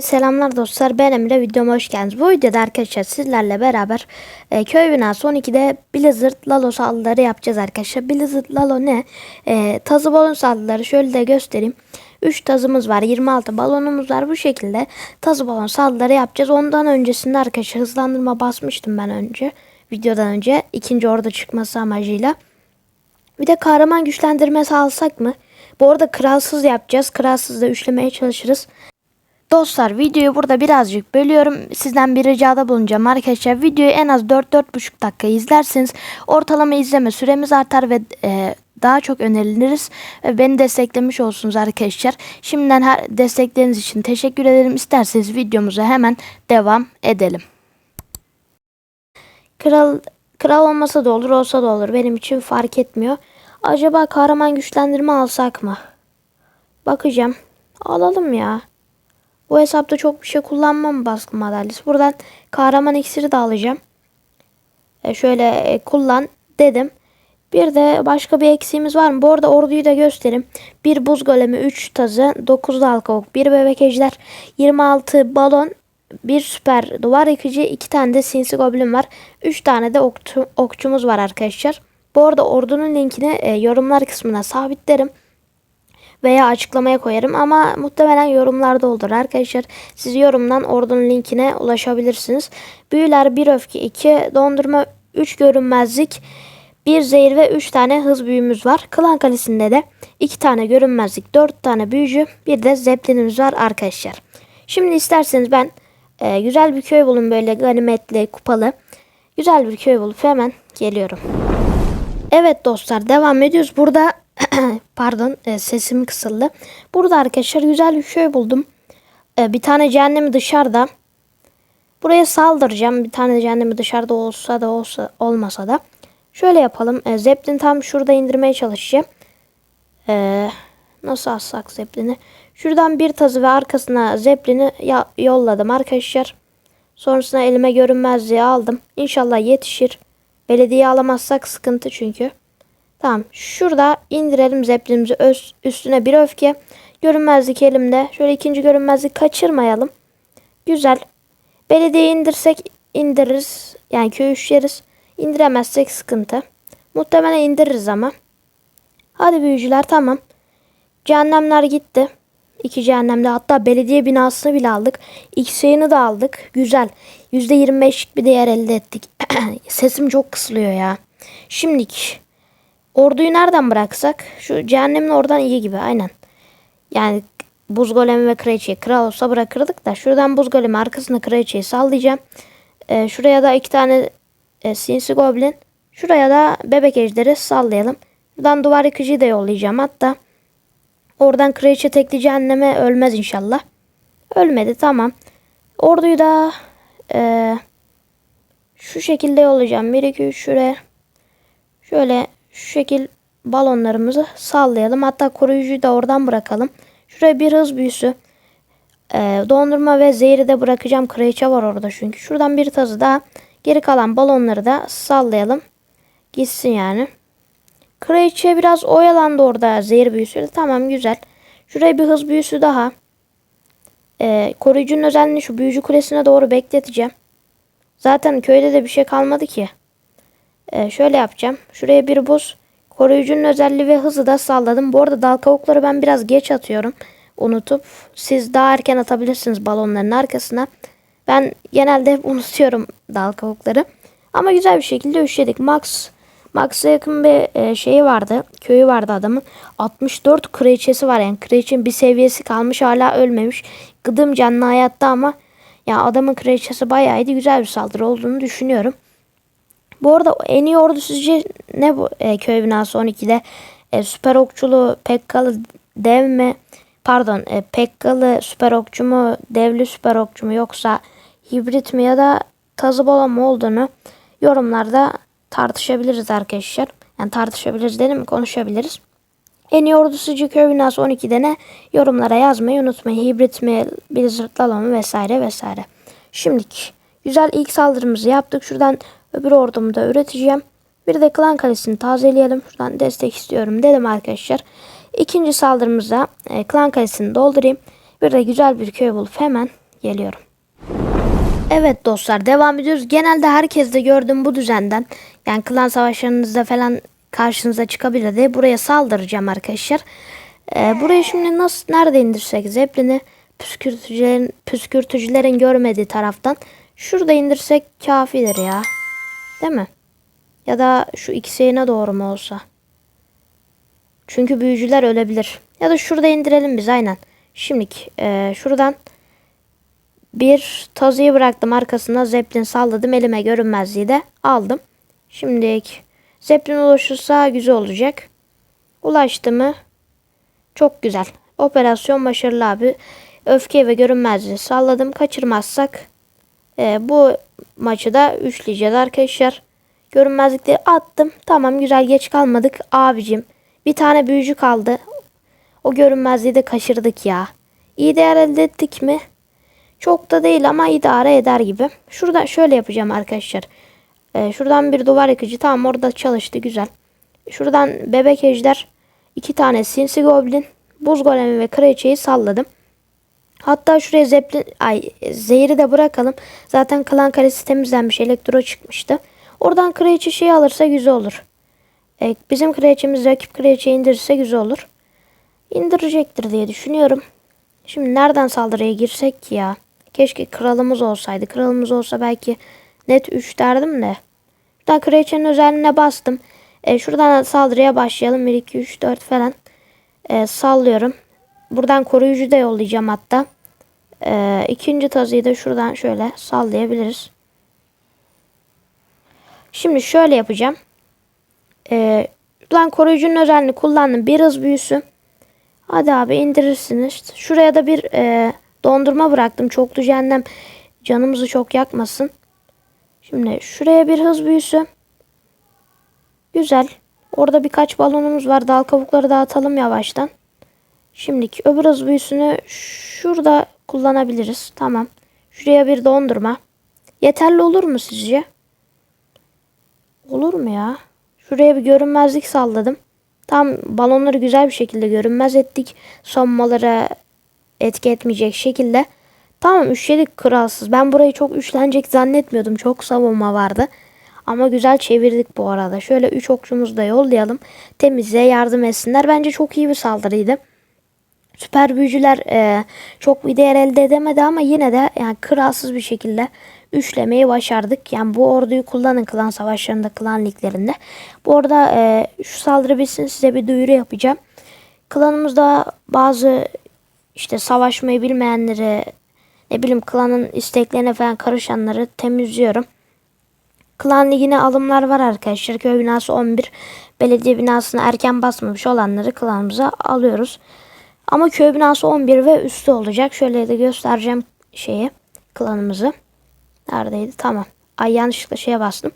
Selamlar dostlar ben Emre videoma hoş geldiniz. Bu videoda arkadaşlar sizlerle beraber e, köy binası 12'de Blizzard Lalo saldırıları yapacağız arkadaşlar. Blizzard Lalo ne? E, tazı balon saldırıları şöyle de göstereyim. 3 tazımız var 26 balonumuz var bu şekilde tazı balon saldırıları yapacağız. Ondan öncesinde arkadaşlar hızlandırma basmıştım ben önce videodan önce ikinci orada çıkması amacıyla. Bir de kahraman güçlendirmesi alsak mı? Bu arada kralsız yapacağız. Kralsız da üçlemeye çalışırız. Dostlar videoyu burada birazcık bölüyorum. Sizden bir ricada bulunacağım arkadaşlar. Videoyu en az 4-4,5 dakika izlerseniz ortalama izleme süremiz artar ve e, daha çok öneriliriz. E, beni desteklemiş olsunuz arkadaşlar. Şimdiden her destekleriniz için teşekkür ederim. İsterseniz videomuza hemen devam edelim. Kral kral olmasa da olur olsa da olur. Benim için fark etmiyor. Acaba kahraman güçlendirme alsak mı? Bakacağım. Alalım ya. Bu hesapta çok bir şey kullanmam baskı madalyası. Buradan kahraman iksiri de alacağım. E şöyle e, kullan dedim. Bir de başka bir eksiğimiz var mı? Bu arada orduyu da göstereyim. Bir buz golemi, 3 tazı, 9 dalga ok, 1 bebek ejder, 26 balon, bir süper duvar yıkıcı, 2 tane de sinsi goblin var. 3 tane de okçu, okçumuz var arkadaşlar. Bu arada ordunun linkini e, yorumlar kısmına sabitlerim veya açıklamaya koyarım ama muhtemelen yorumlarda olur arkadaşlar. Siz yorumdan ordunun linkine ulaşabilirsiniz. Büyüler 1 öfke 2 dondurma 3 görünmezlik 1 zehir ve 3 tane hız büyümüz var. Klan kalesinde de 2 tane görünmezlik 4 tane büyücü bir de zeplinimiz var arkadaşlar. Şimdi isterseniz ben e, güzel bir köy bulun böyle ganimetli kupalı. Güzel bir köy bulup hemen geliyorum. Evet dostlar devam ediyoruz. Burada pardon e, sesim kısıldı. Burada arkadaşlar güzel bir köy buldum. E, bir tane cehennemi dışarıda. Buraya saldıracağım. Bir tane cehennemi dışarıda olsa da olsa olmasa da. Şöyle yapalım. E, Zeppelin tam şurada indirmeye çalışacağım. E, nasıl assak Zeppelin'i? Şuradan bir tazı ve arkasına Zeppelin'i yolladım arkadaşlar. Sonrasında elime görünmezliği aldım. İnşallah yetişir. Belediye alamazsak sıkıntı çünkü. Tamam. Şurada indirelim zeplinimizi üstüne bir öfke. Görünmezlik elimde. Şöyle ikinci görünmezlik kaçırmayalım. Güzel. Belediye indirsek indiririz. Yani köy üşeriz. İndiremezsek sıkıntı. Muhtemelen indiririz ama. Hadi büyücüler tamam. Cehennemler gitti. İki cehennemde hatta belediye binasını bile aldık. X-Yayını da aldık. Güzel. %25'lik bir değer elde ettik. Sesim çok kısılıyor ya. Şimdilik orduyu nereden bıraksak? Şu cehennemin oradan iyi gibi aynen. Yani buz golemi ve kraliçeyi kral olsa bırakırdık da şuradan buz golemi arkasına kraliçeyi sallayacağım. Ee, şuraya da iki tane e, sinsi goblin. Şuraya da bebek ejderi sallayalım. Buradan duvar yıkıcıyı da yollayacağım. Hatta oradan kraliçe tekli cehenneme ölmez inşallah. Ölmedi tamam. Orduyu da e, şu şekilde yollayacağım. 1 2 3 şuraya. Şöyle şu şekil balonlarımızı sallayalım. Hatta koruyucuyu da oradan bırakalım. Şuraya bir hız büyüsü. E, dondurma ve zehri de bırakacağım. Kraliçe var orada çünkü. Şuradan bir tazı daha. Geri kalan balonları da sallayalım. Gitsin yani. Kraliçe biraz oyalandı orada zehir büyüsüyle. Tamam güzel. Şuraya bir hız büyüsü daha. Ee, koruyucunun özelliğini şu büyücü kulesine doğru bekleteceğim. Zaten köyde de bir şey kalmadı ki. Ee, şöyle yapacağım. Şuraya bir buz. Koruyucunun özelliği ve hızı da salladım. Bu arada dal kavukları ben biraz geç atıyorum. Unutup siz daha erken atabilirsiniz balonların arkasına. Ben genelde hep unutuyorum dal kavukları. Ama güzel bir şekilde üşledik. Max Max'a yakın bir e, şeyi vardı. Köyü vardı adamın. 64 kraliçesi var yani. Kraliçenin bir seviyesi kalmış hala ölmemiş. Gıdım canlı hayatta ama ya adamın kraliçesi bayağı iyiydi. Güzel bir saldırı olduğunu düşünüyorum. Bu arada en iyi ordu sizce ne bu e, köy binası 12'de? E, süper okçulu, pekkalı, dev mi? Pardon, e, pekkalı süper okçu mu, devli süper okçu mu yoksa hibrit mi ya da tazı bola mı olduğunu yorumlarda tartışabiliriz arkadaşlar. Yani tartışabiliriz dedim konuşabiliriz. En iyi ordu sizce köy binası 12'de ne? Yorumlara yazmayı unutmayın. Hibrit mi, Blizzard Lalo vesaire vesaire. Şimdilik güzel ilk saldırımızı yaptık. Şuradan öbür ordumu da üreteceğim. Bir de klan kalesini tazeleyelim. Şuradan destek istiyorum dedim arkadaşlar. İkinci saldırımızda e, klan kalesini doldurayım. Bir de güzel bir köy bulup hemen Geliyorum. Evet dostlar devam ediyoruz. Genelde herkes de gördüğüm bu düzenden yani klan savaşlarınızda falan karşınıza çıkabilir buraya saldıracağım arkadaşlar. Ee, buraya şimdi nasıl nerede indirsek Zeppelin'i püskürtücülerin, püskürtücülerin görmediği taraftan şurada indirsek kafidir ya. Değil mi? Ya da şu ikisine doğru mu olsa? Çünkü büyücüler ölebilir. Ya da şurada indirelim biz aynen. Şimdilik e, şuradan bir tazıyı bıraktım arkasına zeplin salladım elime görünmezliği de aldım. Şimdilik zeplin ulaşırsa güzel olacak. Ulaştı mı? Çok güzel. Operasyon başarılı abi. Öfke ve görünmezliği salladım. Kaçırmazsak e, bu maçı da üçleyeceğiz arkadaşlar. Görünmezlikleri attım. Tamam güzel geç kalmadık. Abicim bir tane büyücü kaldı. O görünmezliği de kaçırdık ya. İyi değer elde ettik mi? Çok da değil ama idare eder gibi. Şuradan şöyle yapacağım arkadaşlar. Ee, şuradan bir duvar yıkıcı. Tamam orada çalıştı güzel. Şuradan bebek ejder. iki tane sinsi goblin. Buz golemi ve kraliçeyi salladım. Hatta şuraya zeplin, ay, zehri de bırakalım. Zaten klan kalesi temizlenmiş. Elektro çıkmıştı. Oradan kraliçe şeyi alırsa güzel olur. Ee, bizim kraliçemiz rakip kraliçeyi indirirse güzel olur. İndirecektir diye düşünüyorum. Şimdi nereden saldırıya girsek ki ya? Keşke kralımız olsaydı. Kralımız olsa belki net 3 derdim de. Şuradan kraliçenin özelliğine bastım. E, şuradan saldırıya başlayalım. 1, 2, 3, 4 falan. E, sallıyorum. Buradan koruyucu da yollayacağım hatta. E, ikinci tazıyı da şuradan şöyle sallayabiliriz. Şimdi şöyle yapacağım. E, şuradan koruyucunun özelliğini kullandım. Bir hız büyüsü. Hadi abi indirirsiniz. Şuraya da bir e, dondurma bıraktım. Çoklu cehennem canımızı çok yakmasın. Şimdi şuraya bir hız büyüsü. Güzel. Orada birkaç balonumuz var. Dal kabukları dağıtalım yavaştan. Şimdiki öbür hız büyüsünü şurada kullanabiliriz. Tamam. Şuraya bir dondurma. Yeterli olur mu sizce? Olur mu ya? Şuraya bir görünmezlik salladım. Tam balonları güzel bir şekilde görünmez ettik. Sonmalara etki etmeyecek şekilde. Tamam üşledik kralsız. Ben burayı çok üşlenecek zannetmiyordum. Çok savunma vardı. Ama güzel çevirdik bu arada. Şöyle 3 okçumuzu da yollayalım. Temizliğe yardım etsinler. Bence çok iyi bir saldırıydı. Süper büyücüler e, çok bir değer elde edemedi ama yine de yani kralsız bir şekilde üçlemeyi başardık. Yani bu orduyu kullanın klan savaşlarında, klan liglerinde. Bu arada e, şu saldırı bitsin size bir duyuru yapacağım. Klanımızda bazı işte savaşmayı bilmeyenleri ne bileyim klanın isteklerine falan karışanları temizliyorum. Klan ligine alımlar var arkadaşlar. Köy binası 11. Belediye binasına erken basmamış olanları klanımıza alıyoruz. Ama köy binası 11 ve üstü olacak. Şöyle de göstereceğim şeyi klanımızı. Neredeydi? Tamam. Ay yanlışlıkla şeye bastım.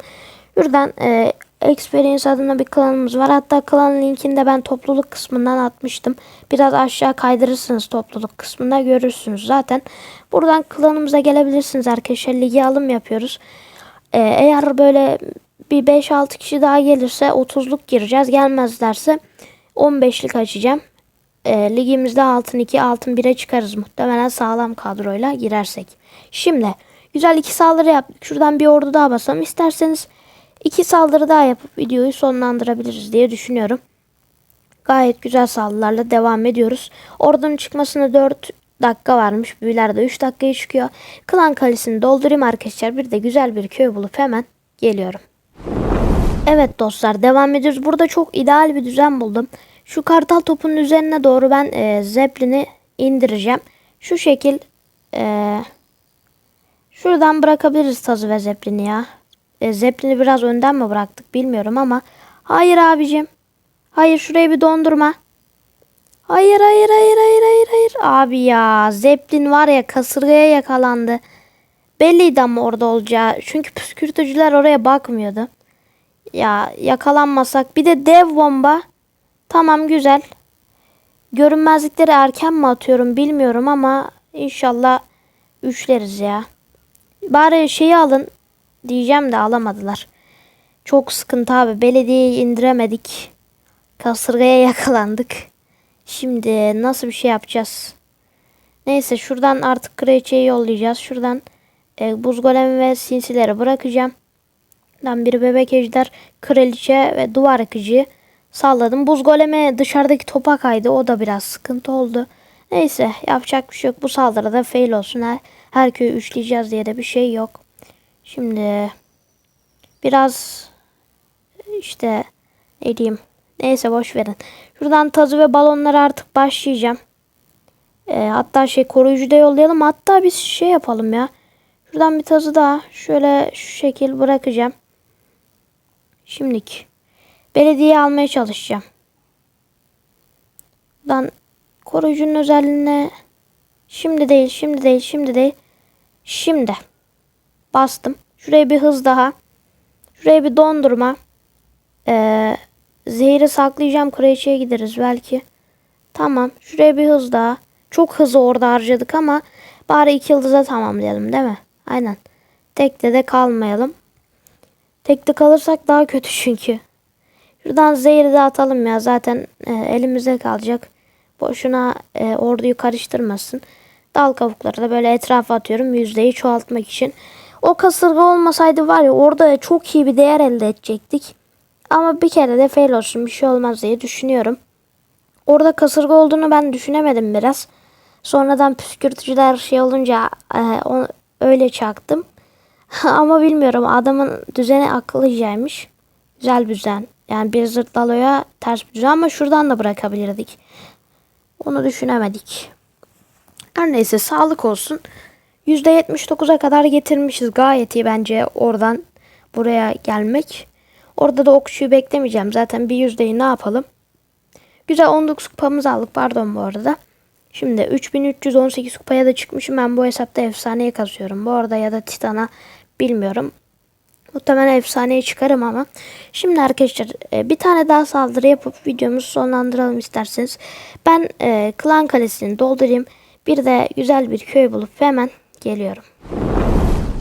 Buradan e, Experience adında bir klanımız var. Hatta klan linkini de ben topluluk kısmından atmıştım. Biraz aşağı kaydırırsınız topluluk kısmında görürsünüz zaten. Buradan klanımıza gelebilirsiniz arkadaşlar. Ligi alım yapıyoruz. E, eğer böyle bir 5-6 kişi daha gelirse 30'luk gireceğiz. Gelmezlerse 15'lik açacağım. E, ligimizde altın 2, altın 1'e çıkarız muhtemelen sağlam kadroyla girersek. Şimdi güzel iki saldırı yaptık. Şuradan bir ordu daha basalım. İsterseniz iki saldırı daha yapıp videoyu sonlandırabiliriz diye düşünüyorum. Gayet güzel saldırılarla devam ediyoruz. Ordunun çıkmasına 4 dakika varmış. Büyüler de 3 dakikaya çıkıyor. Klan kalesini doldurayım arkadaşlar. Bir de güzel bir köy bulup hemen geliyorum. Evet dostlar devam ediyoruz. Burada çok ideal bir düzen buldum. Şu kartal topunun üzerine doğru ben e, Zeppelin'i indireceğim. Şu şekil e, şuradan bırakabiliriz tazı ve Zeppelin'i ya. E, Zeppelin'i biraz önden mi bıraktık bilmiyorum ama. Hayır abicim. Hayır şuraya bir dondurma. Hayır hayır hayır hayır hayır hayır. Abi ya Zeppelin var ya kasırgaya yakalandı. Belliydi ama orada olacağı. Çünkü püskürtücüler oraya bakmıyordu. Ya yakalanmasak. Bir de dev bomba. Tamam güzel. Görünmezlikleri erken mi atıyorum bilmiyorum ama inşallah üçleriz ya. Bari şeyi alın diyeceğim de alamadılar. Çok sıkıntı abi. Belediyeyi indiremedik. Kasırgaya yakalandık. Şimdi nasıl bir şey yapacağız? Neyse şuradan artık kraliçeyi yollayacağız. Şuradan e, buz golemi ve sinsileri bırakacağım. Ben bir bebek ejder, kraliçe ve duvar akıcıyı salladım. Buz golemi dışarıdaki topa kaydı. O da biraz sıkıntı oldu. Neyse yapacak bir şey yok. Bu saldırıda fail olsun. Her, her köyü üçleyeceğiz diye de bir şey yok. Şimdi biraz işte ne diyeyim. Neyse boş verin. Şuradan tazı ve balonları artık başlayacağım. Ee, hatta şey koruyucu da yollayalım. Hatta biz şey yapalım ya. Şuradan bir tazı daha şöyle şu şekil bırakacağım. Şimdilik belediye almaya çalışacağım. Buradan koruyucunun özelliğine şimdi değil, şimdi değil, şimdi değil. Şimdi bastım. Şuraya bir hız daha. Şuraya bir dondurma. Ee, zehri saklayacağım. Kraliçeye gideriz belki. Tamam. Şuraya bir hız daha. Çok hızlı orada harcadık ama bari iki yıldıza tamamlayalım değil mi? Aynen. Tekte de kalmayalım. Tekte kalırsak daha kötü çünkü. Şuradan zehri de atalım ya. Zaten e, elimizde kalacak. Boşuna e, orduyu karıştırmasın. Dal kabukları da böyle etrafa atıyorum. Yüzdeyi çoğaltmak için. O kasırga olmasaydı var ya orada çok iyi bir değer elde edecektik. Ama bir kere de fail olsun bir şey olmaz diye düşünüyorum. Orada kasırga olduğunu ben düşünemedim biraz. Sonradan püskürtücüler şey olunca e, onu, öyle çaktım. Ama bilmiyorum adamın düzeni akıllıcaymış. Güzel düzen. Yani bir zırtlaloya ters bir ama şuradan da bırakabilirdik. Onu düşünemedik. Her neyse sağlık olsun. %79'a kadar getirmişiz. Gayet iyi bence oradan buraya gelmek. Orada da okçuyu beklemeyeceğim. Zaten bir yüzdeyi ne yapalım? Güzel 19 kupamızı aldık. Pardon bu arada. Şimdi 3318 kupaya da çıkmışım. Ben bu hesapta efsaneye kazıyorum. Bu arada ya da Titan'a bilmiyorum. Muhtemelen efsaneye çıkarım ama. Şimdi arkadaşlar e, bir tane daha saldırı yapıp videomuzu sonlandıralım isterseniz. Ben e, klan kalesini doldurayım. Bir de güzel bir köy bulup hemen geliyorum.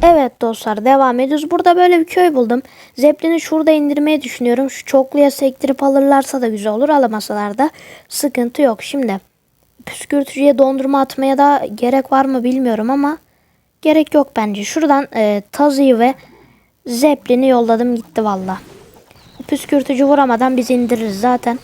Evet dostlar devam ediyoruz. Burada böyle bir köy buldum. Zeppelin'i şurada indirmeyi düşünüyorum. Şu çokluya sektirip alırlarsa da güzel olur. Alamasalar da sıkıntı yok. Şimdi püskürtücüye dondurma atmaya da gerek var mı bilmiyorum ama gerek yok bence. Şuradan e, Tazi'yi ve Zeppelin'i yolladım gitti valla. Püskürtücü vuramadan biz indiririz zaten.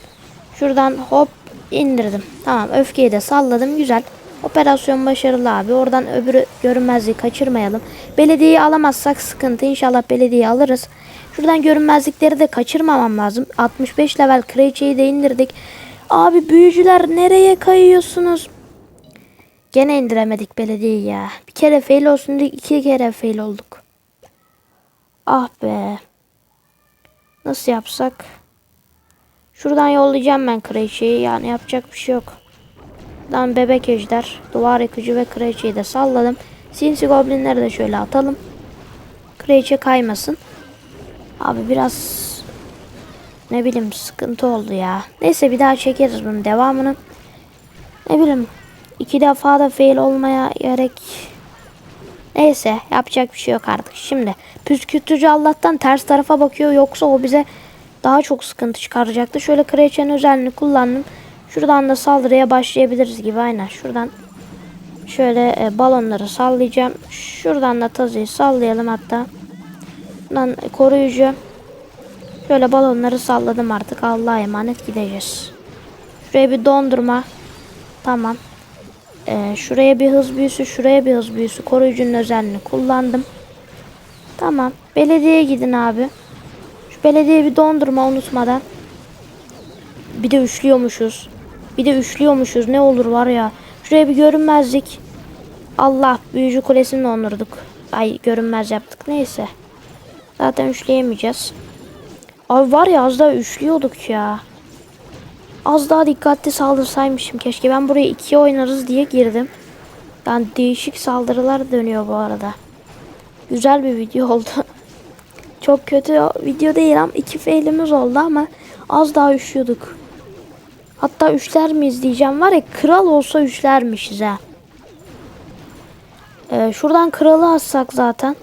Şuradan hop indirdim. Tamam öfkeyi de salladım güzel. Operasyon başarılı abi. Oradan öbürü görünmezliği kaçırmayalım. Belediyeyi alamazsak sıkıntı. İnşallah belediyeyi alırız. Şuradan görünmezlikleri de kaçırmamam lazım. 65 level kraliçeyi de indirdik. Abi büyücüler nereye kayıyorsunuz? Gene indiremedik belediyeyi ya. Bir kere fail olsun diye iki kere fail olduk. Ah be. Nasıl yapsak? Şuradan yollayacağım ben kraliçeyi. Yani yapacak bir şey yok. Buradan bebek ejder, duvar yıkıcı ve kraliçeyi de salladım. Sinsi goblinleri de şöyle atalım. Kraliçe kaymasın. Abi biraz ne bileyim sıkıntı oldu ya. Neyse bir daha çekeriz bunun devamını. Ne bileyim iki defa da fail olmaya gerek. Neyse yapacak bir şey yok artık. Şimdi püskürtücü Allah'tan ters tarafa bakıyor yoksa o bize daha çok sıkıntı çıkaracaktı. Şöyle kraliçenin özelliğini kullandım. Şuradan da saldırıya başlayabiliriz gibi aynen. Şuradan şöyle e, balonları sallayacağım. Şuradan da tazıyı sallayalım hatta. Buradan koruyucu. Şöyle balonları salladım artık. Allah'a emanet gideceğiz. Şuraya bir dondurma. Tamam. Ee, şuraya bir hız büyüsü, şuraya bir hız büyüsü. Koruyucunun özelliğini kullandım. Tamam. Belediyeye gidin abi. Şu belediye bir dondurma unutmadan. Bir de üçlüyormuşuz. Bir de üçlüyormuşuz. Ne olur var ya. Şuraya bir görünmezlik. Allah büyücü kulesini onurduk. Ay görünmez yaptık. Neyse. Zaten üçleyemeyeceğiz. Abi var ya az daha üçlüyorduk ya. Az daha dikkatli saldırsaymışım keşke. Ben buraya ikiye oynarız diye girdim. Yani değişik saldırılar dönüyor bu arada. Güzel bir video oldu. Çok kötü video değil ama iki failimiz oldu ama az daha üşüyorduk. Hatta üçler miyiz diyeceğim var ya kral olsa üçlermişiz ha. Ee, şuradan kralı assak zaten.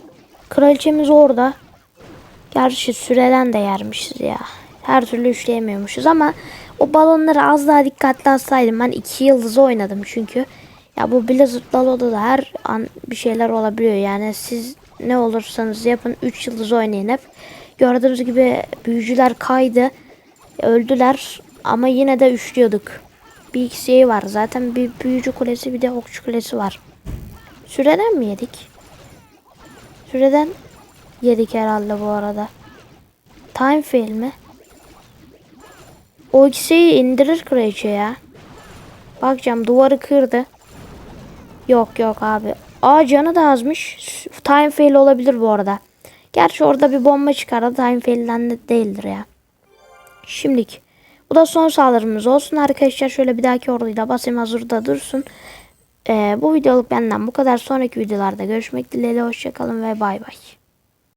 Kraliçemiz orada. Gerçi süreden de yermişiz ya. Her türlü üçleyemiyormuşuz ama o balonları az daha dikkatli atsaydım. Ben iki yıldızı oynadım çünkü. Ya bu Blizzard Lalo'da da her an bir şeyler olabiliyor. Yani siz ne olursanız yapın 3 yıldız oynayın hep. Gördüğünüz gibi büyücüler kaydı. Öldüler ama yine de üçlüyorduk. Bir iki şey var. Zaten bir büyücü kulesi bir de okçu kulesi var. Süreden mi yedik? Süreden yedik herhalde bu arada. Time fail mi? O ikisiyi indirir kraliçe ya. Bakacağım duvarı kırdı. Yok yok abi. Aa canı da azmış. Time fail olabilir bu arada. Gerçi orada bir bomba çıkardı. Time fail'den de değildir ya. Şimdilik. Bu da son saldırımız olsun arkadaşlar. Şöyle bir dahaki orduyla basayım hazırda dursun. Ee, bu videoluk benden bu kadar. Sonraki videolarda görüşmek dileğiyle. Hoşçakalın ve bay bay.